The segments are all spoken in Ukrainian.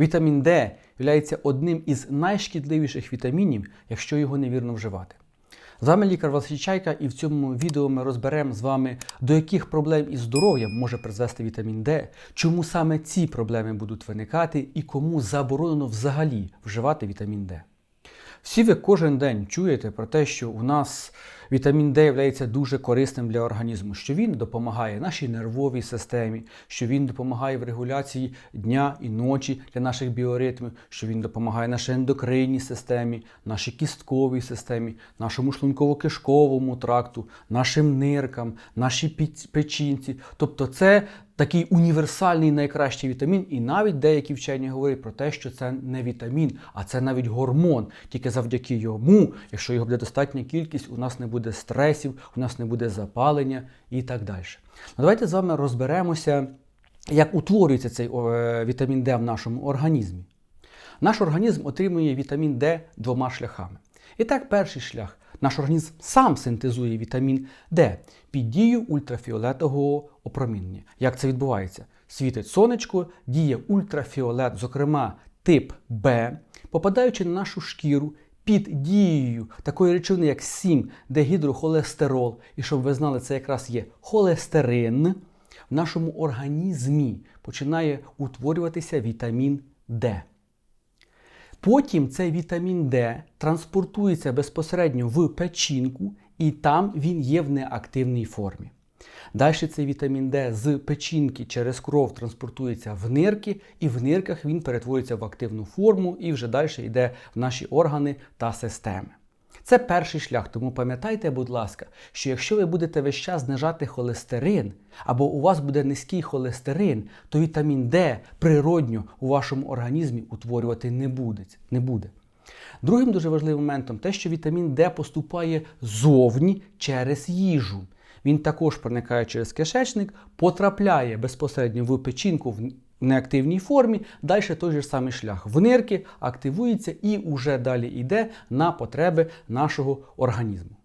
Вітамін Д є одним із найшкідливіших вітамінів, якщо його невірно вживати. З вами лікар Василь Чайка, і в цьому відео ми розберемо з вами, до яких проблем із здоров'ям може призвести вітамін Д, чому саме ці проблеми будуть виникати і кому заборонено взагалі вживати вітамін Д. Всі ви кожен день чуєте про те, що у нас вітамін Д є дуже корисним для організму, що він допомагає нашій нервовій системі, що він допомагає в регуляції дня і ночі для наших біоритмів, що він допомагає нашій ендокринній системі, нашій кістковій системі, нашому шлунково-кишковому тракту, нашим ниркам, нашій печінці. Тобто це такий універсальний найкращий вітамін, і навіть деякі вчені говорять про те, що це не вітамін, а це навіть гормон. Тільки завдяки йому, якщо його буде достатня кількість, у нас не буде стресів, у нас не буде запалення і так далі. Ну, давайте з вами розберемося, як утворюється цей е, вітамін Д в нашому організмі. Наш організм отримує вітамін Д двома шляхами. І так, перший шлях. Наш організм сам синтезує вітамін Д під дією ультрафіолетового опромінення. Як це відбувається? Світить сонечко, діє ультрафіолет, зокрема тип Б, попадаючи на нашу шкіру під дією такої речовини, як 7 дегідрохолестерол, і щоб ви знали, це якраз є холестерин, в нашому організмі починає утворюватися вітамін Д. Потім цей вітамін Д транспортується безпосередньо в печінку, і там він є в неактивній формі. Далі цей вітамін Д з печінки через кров транспортується в нирки, і в нирках він перетворюється в активну форму і вже далі йде в наші органи та системи. Це перший шлях, тому пам'ятайте, будь ласка, що якщо ви будете весь час знижати холестерин, або у вас буде низький холестерин, то вітамін Д природньо у вашому організмі утворювати не буде. Не буде. Другим дуже важливим моментом те, що вітамін Д поступає зовні через їжу. Він також проникає через кишечник, потрапляє безпосередньо в печінку в неактивній формі, далі той же самий шлях в нирки, активується і уже далі йде на потреби нашого організму.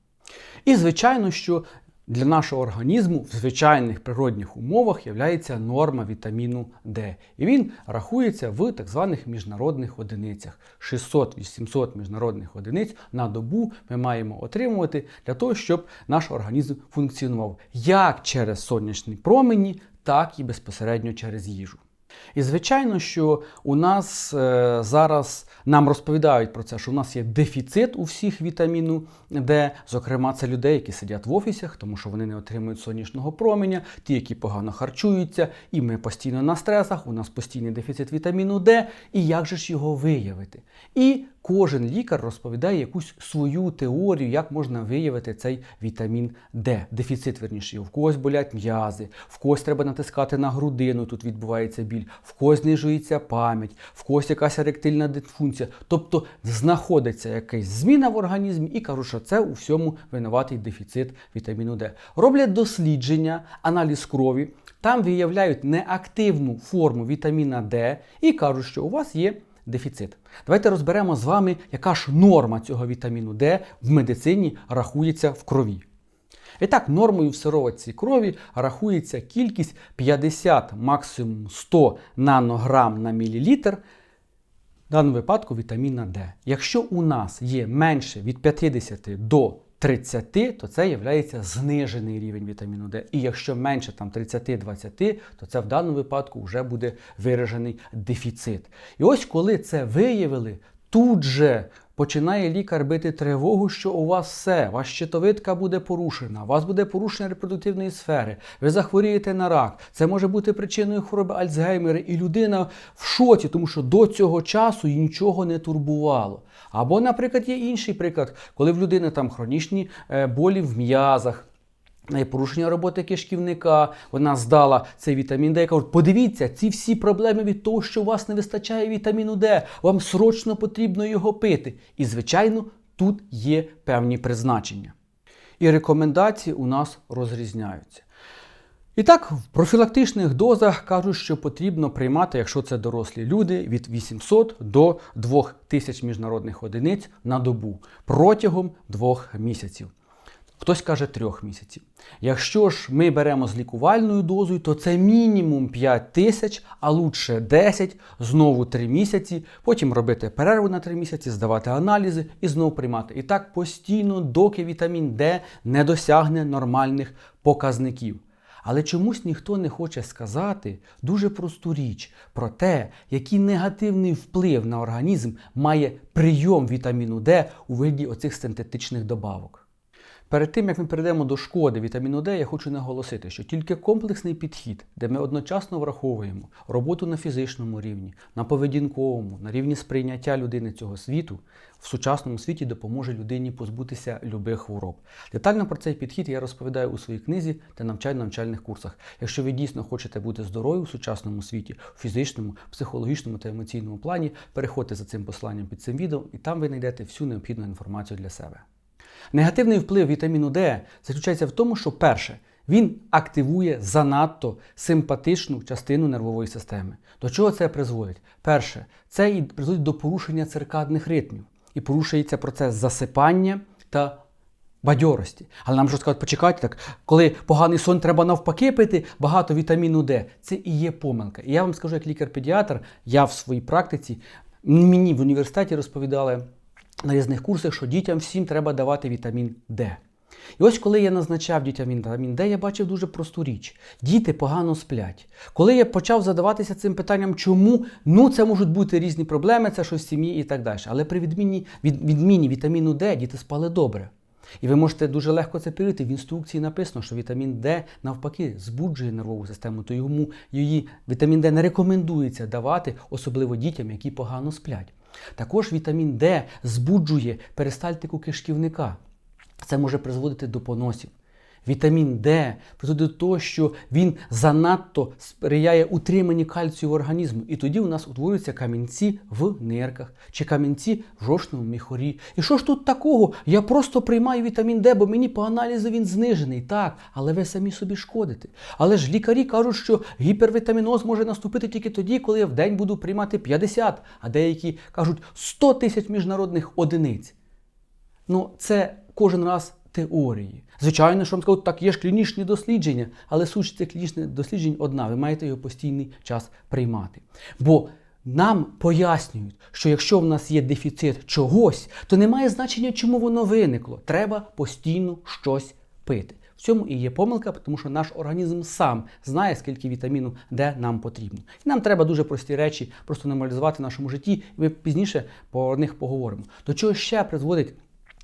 І звичайно, що для нашого організму в звичайних природних умовах є норма вітаміну Д. І він рахується в так званих міжнародних одиницях. 600-800 міжнародних одиниць на добу ми маємо отримувати для того, щоб наш організм функціонував як через сонячні промені, так і безпосередньо через їжу. І звичайно, що у нас е, зараз нам розповідають про це, що у нас є дефіцит у всіх вітаміну Д. Зокрема, це людей, які сидять в офісах, тому що вони не отримують сонячного променя, ті, які погано харчуються, і ми постійно на стресах, у нас постійний дефіцит вітаміну Д. І як же ж його виявити? І кожен лікар розповідає якусь свою теорію, як можна виявити цей вітамін Д. Дефіцит, верніше, в когось болять м'язи, в когось треба натискати на грудину, тут відбувається біль, в когось знижується пам'ять, в когось якась еректильна дисфункція. Тобто знаходиться якась зміна в організмі і кажуть, що це у всьому винуватий дефіцит вітаміну Д. Роблять дослідження, аналіз крові, там виявляють неактивну форму вітаміна Д і кажуть, що у вас є дефіцит. Давайте розберемо з вами, яка ж норма цього вітаміну Д в медицині рахується в крові. І так, нормою в сироватці крові рахується кількість 50, максимум 100 нанограм на мілілітр, в даному випадку вітаміна Д. Якщо у нас є менше від 50 до 30, то це є знижений рівень вітаміну Д. І якщо менше там 30-20, то це в даному випадку вже буде виражений дефіцит. І ось коли це виявили, тут же починає лікар бити тривогу, що у вас все, ваша щитовидка буде порушена, у вас буде порушення репродуктивної сфери, ви захворієте на рак. Це може бути причиною хвороби Альцгеймера, і людина в шоці, тому що до цього часу її нічого не турбувало. Або, наприклад, є інший приклад, коли в людини там хронічні е, болі в м'язах. Е, Порушення роботи кишківника, вона здала цей вітамін Д. Я кажу, подивіться, ці всі проблеми від того, що у вас не вистачає вітаміну Д, вам срочно потрібно його пити. І, звичайно, тут є певні призначення. І рекомендації у нас розрізняються. І так, в профілактичних дозах кажуть, що потрібно приймати, якщо це дорослі люди, від 800 до 2000 міжнародних одиниць на добу протягом двох місяців. Хтось каже трьох місяців. Якщо ж ми беремо з лікувальною дозою, то це мінімум 5 тисяч, а лучше 10, знову 3 місяці, потім робити перерву на 3 місяці, здавати аналізи і знову приймати. І так постійно, доки вітамін Д не досягне нормальних показників. Але чомусь ніхто не хоче сказати дуже просту річ про те, який негативний вплив на організм має прийом вітаміну Д у вигляді оцих синтетичних добавок. Перед тим, як ми перейдемо до шкоди вітаміну Д, я хочу наголосити, що тільки комплексний підхід, де ми одночасно враховуємо роботу на фізичному рівні, на поведінковому, на рівні сприйняття людини цього світу, в сучасному світі допоможе людині позбутися любих хвороб. Детально про цей підхід я розповідаю у своїй книзі та навчально-навчальних курсах. Якщо ви дійсно хочете бути здорові у сучасному світі, в фізичному, психологічному та емоційному плані, переходьте за цим посланням під цим відео, і там ви знайдете всю необхідну інформацію для себе. Негативний вплив вітаміну Д заключається в тому, що перше, він активує занадто симпатичну частину нервової системи. До чого це призводить? Перше, це і призводить до порушення циркадних ритмів і порушується процес засипання та бадьорості. Але нам ж сказати, почекайте, так, коли поганий сон треба навпаки пити багато вітаміну Д, це і є помилка. І я вам скажу, як лікар-педіатр, я в своїй практиці, мені в університеті розповідали на різних курсах, що дітям всім треба давати вітамін Д. І ось коли я назначав дітям вітамін Д, я бачив дуже просту річ. Діти погано сплять. Коли я почав задаватися цим питанням, чому, ну це можуть бути різні проблеми, це щось в сім'ї і так далі. Але при відміні, від, відміні вітаміну Д діти спали добре. І ви можете дуже легко це перевірити. В інструкції написано, що вітамін Д навпаки збуджує нервову систему, то йому її вітамін Д не рекомендується давати, особливо дітям, які погано сплять. Також вітамін Д збуджує перистальтику кишківника. Це може призводити до поносів. Вітамін Д призводить до того, що він занадто сприяє утриманні кальцію в організму. І тоді у нас утворюються камінці в нирках чи камінці в жовчному міхорі. І що ж тут такого? Я просто приймаю вітамін Д, бо мені по аналізу він знижений. Так, але ви самі собі шкодите. Але ж лікарі кажуть, що гіпервітаміноз може наступити тільки тоді, коли я в день буду приймати 50, а деякі кажуть 100 тисяч міжнародних одиниць. Ну, це кожен раз теорії. Звичайно, що вам скажуть, так є ж клінічні дослідження, але суть цих клінічних досліджень одна. Ви маєте його постійний час приймати. Бо нам пояснюють, що якщо в нас є дефіцит чогось, то немає значення, чому воно виникло. Треба постійно щось пити. В цьому і є помилка, тому що наш організм сам знає, скільки вітаміну Д нам потрібно. І нам треба дуже прості речі просто нормалізувати в нашому житті, і ми пізніше про них поговоримо. До чого ще призводить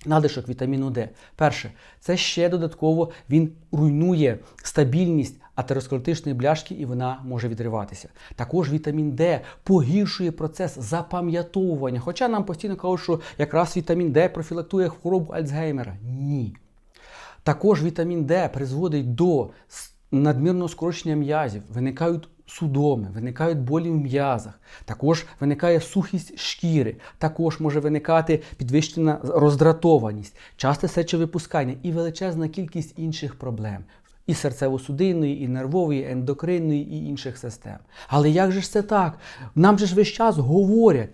надлишок вітаміну Д? Перше, це ще додатково він руйнує стабільність атеросклеротичної бляшки і вона може відриватися. Також вітамін Д погіршує процес запам'ятовування. Хоча нам постійно кажуть, що якраз вітамін Д профілактує хворобу Альцгеймера. Ні. Також вітамін Д призводить до надмірного скорочення м'язів, виникають судоми, виникають болі в м'язах, також виникає сухість шкіри, також може виникати підвищена роздратованість, часте сечовипускання і величезна кількість інших проблем. І серцево-судинної, і нервової, і ендокринної, і інших систем. Але як же ж це так? Нам же ж весь час говорять.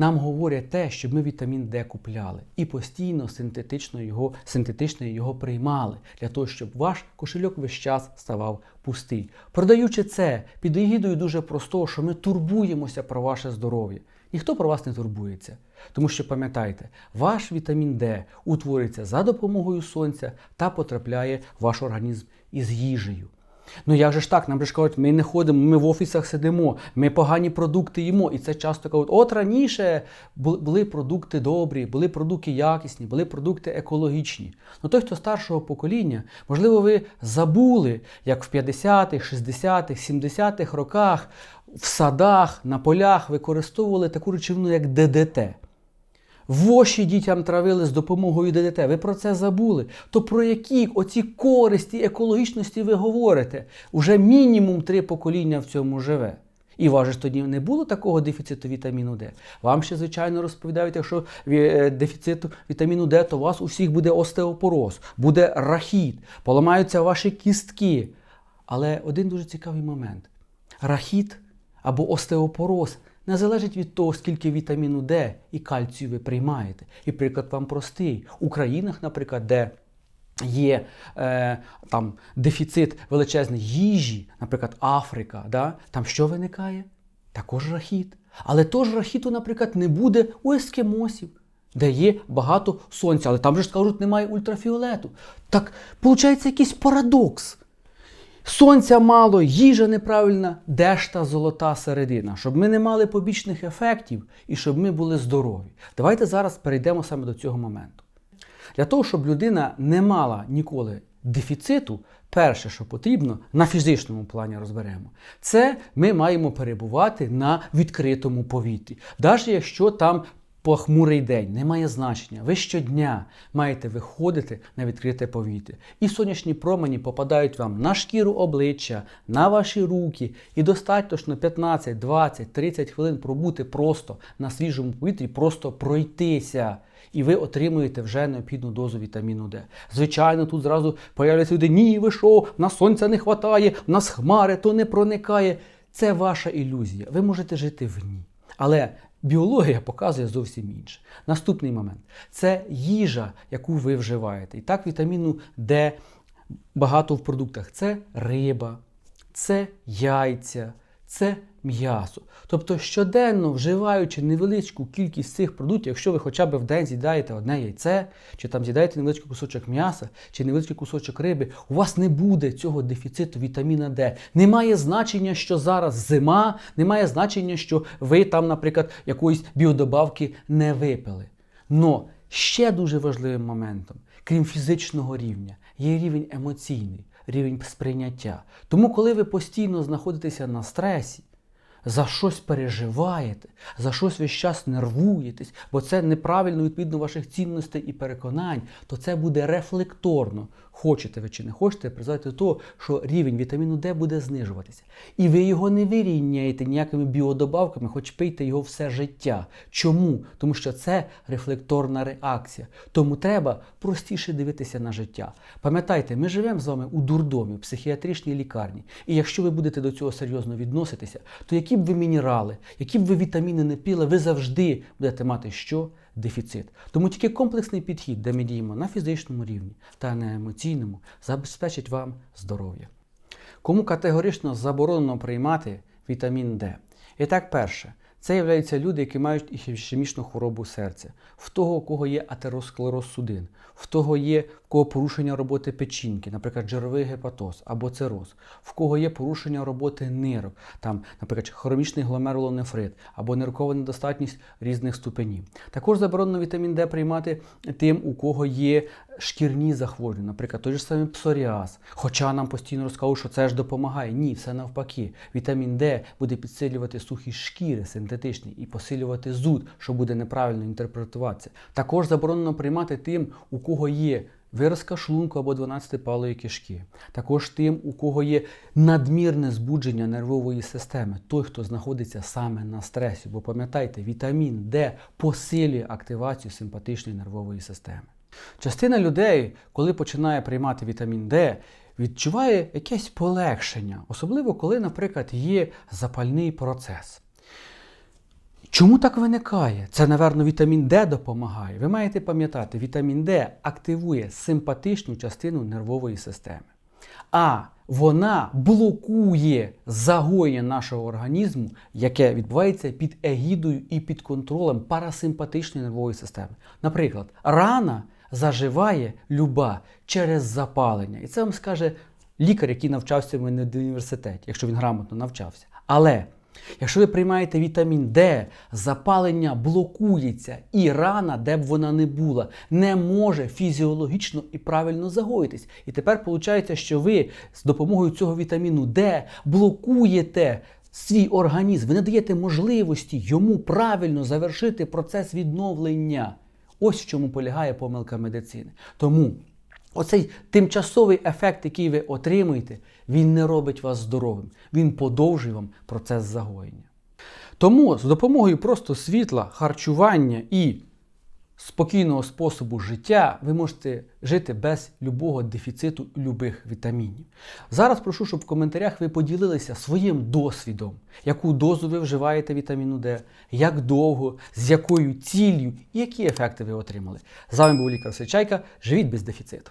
Нам говорять те, щоб ми вітамін Д купляли і постійно синтетично його, синтетично його приймали для того, щоб ваш кошельок весь час ставав пустий. Продаючи це під егідою дуже простого, що ми турбуємося про ваше здоров'я. Ніхто про вас не турбується. Тому що пам'ятайте, ваш вітамін Д утворюється за допомогою сонця та потрапляє в ваш організм із їжею. Ну як же ж так? Нам же ж кажуть, ми не ходимо, ми в офісах сидимо, ми погані продукти їмо. І це часто кажуть, от раніше були продукти добрі, були продукти якісні, були продукти екологічні. Ну той, хто старшого покоління, можливо, ви забули, як в 50-х, 60-х, 70-х роках в садах, на полях використовували таку речовину, як ДДТ. Воші дітям травили з допомогою ДДТ. Ви про це забули. То про які оці користі екологічності ви говорите? Уже мінімум три покоління в цьому живе. І вас ж тоді не було такого дефіциту вітаміну Д. Вам ще, звичайно, розповідають, якщо дефіциту вітаміну Д, то у вас у всіх буде остеопороз, буде рахіт, поламаються ваші кістки. Але один дуже цікавий момент: рахіт або остеопороз не залежить від того, скільки вітаміну Д і кальцію ви приймаєте. І приклад вам простий. У країнах, наприклад, де є е, там дефіцит величезний їжі, наприклад, Африка, да? там що виникає? Також рахіт. Але тож рахіту, наприклад, не буде у ескімосів, де є багато сонця, але там же ж кажуть, немає ультрафіолету. Так, виходить, якийсь парадокс. Сонця мало, їжа неправильна, де ж та золота середина, щоб ми не мали побічних ефектів і щоб ми були здорові. Давайте зараз перейдемо саме до цього моменту. Для того, щоб людина не мала ніколи дефіциту, перше, що потрібно, на фізичному плані розберемо, це ми маємо перебувати на відкритому повітрі. Навіть якщо там похмурий день, не має значення. Ви щодня маєте виходити на відкрите повітря. І сонячні промені попадають вам на шкіру обличчя, на ваші руки. І достатньо 15, 20, 30 хвилин пробути просто на свіжому повітрі, просто пройтися. І ви отримуєте вже необхідну дозу вітаміну Д. Звичайно, тут зразу появляться люди, ні, ви що, на сонця не вистачає, нас хмари, то не проникає. Це ваша ілюзія. Ви можете жити в ній. Але біологія показує зовсім інше. Наступний момент це їжа, яку ви вживаєте. І так, вітаміну Д багато в продуктах. Це риба, це яйця, це м'ясо. Тобто щоденно вживаючи невеличку кількість цих продуктів, якщо ви хоча б в день з'їдаєте одне яйце, чи там з'їдаєте невеличкий кусочок м'яса, чи невеличкий кусочок риби, у вас не буде цього дефіциту вітаміна Д. Немає значення, що зараз зима, немає значення, що ви там, наприклад, якоїсь біодобавки не випили. Но ще дуже важливим моментом, крім фізичного рівня, є рівень емоційний, рівень сприйняття. Тому, коли ви постійно знаходитеся на стресі, за щось переживаєте, за щось весь час нервуєтесь, бо це неправильно відповідно ваших цінностей і переконань, то це буде рефлекторно. Хочете ви чи не хочете, призвати до того, що рівень вітаміну Д буде знижуватися. І ви його не вирівняєте ніякими біодобавками, хоч пийте його все життя. Чому? Тому що це рефлекторна реакція. Тому треба простіше дивитися на життя. Пам'ятайте, ми живемо з вами у дурдомі, в психіатричній лікарні. І якщо ви будете до цього серйозно відноситися, то які б ви мінерали, які б ви вітаміни не пили, ви завжди будете мати що? Дефіцит. Тому тільки комплексний підхід, де ми діємо на фізичному рівні та на емоційному, забезпечить вам здоров'я. Кому категорично заборонено приймати вітамін Д? І так, перше, це являються люди, які мають ішемічну хворобу серця, в того, у кого є атеросклероз судин, в того є кого порушення роботи печінки, наприклад, жировий гепатоз або цироз, в кого є порушення роботи нирок, там, наприклад, хронічний гломерулонефрит або ниркова недостатність різних ступенів. Також заборонено вітамін Д приймати тим, у кого є шкірні захворювання, наприклад, той же самий псоріаз. Хоча нам постійно розказують, що це ж допомагає. Ні, все навпаки. Вітамін Д буде підсилювати сухі шкіри синтетичні і посилювати зуд, що буде неправильно інтерпретуватися. Також заборонено приймати тим, у кого є виразка шлунку або 12-палої кишки. Також тим, у кого є надмірне збудження нервової системи, той, хто знаходиться саме на стресі. Бо пам'ятайте, вітамін Д посилює активацію симпатичної нервової системи. Частина людей, коли починає приймати вітамін Д, відчуває якесь полегшення, особливо коли, наприклад, є запальний процес. Чому так виникає? Це, напевно, вітамін Д допомагає. Ви маєте пам'ятати, вітамін Д активує симпатичну частину нервової системи. А вона блокує загоєння нашого організму, яке відбувається під егідою і під контролем парасимпатичної нервової системи. Наприклад, рана заживає люба через запалення. І це вам скаже лікар, який навчався в мене в університеті, якщо він грамотно навчався. Але Якщо ви приймаєте вітамін Д, запалення блокується, і рана, де б вона не була, не може фізіологічно і правильно загоїтись. І тепер виходить, що ви з допомогою цього вітаміну Д блокуєте свій організм, ви не даєте можливості йому правильно завершити процес відновлення. Ось в чому полягає помилка медицини. Тому Оцей тимчасовий ефект, який ви отримуєте, він не робить вас здоровим, він подовжує вам процес загоєння. Тому з допомогою просто світла, харчування і спокійного способу життя ви можете жити без любого дефіциту любих вітамінів. Зараз прошу, щоб в коментарях ви поділилися своїм досвідом, яку дозу ви вживаєте вітаміну Д, як довго, з якою ціллю і які ефекти ви отримали. З вами був лікар Сичайка. Живіть без дефіциту.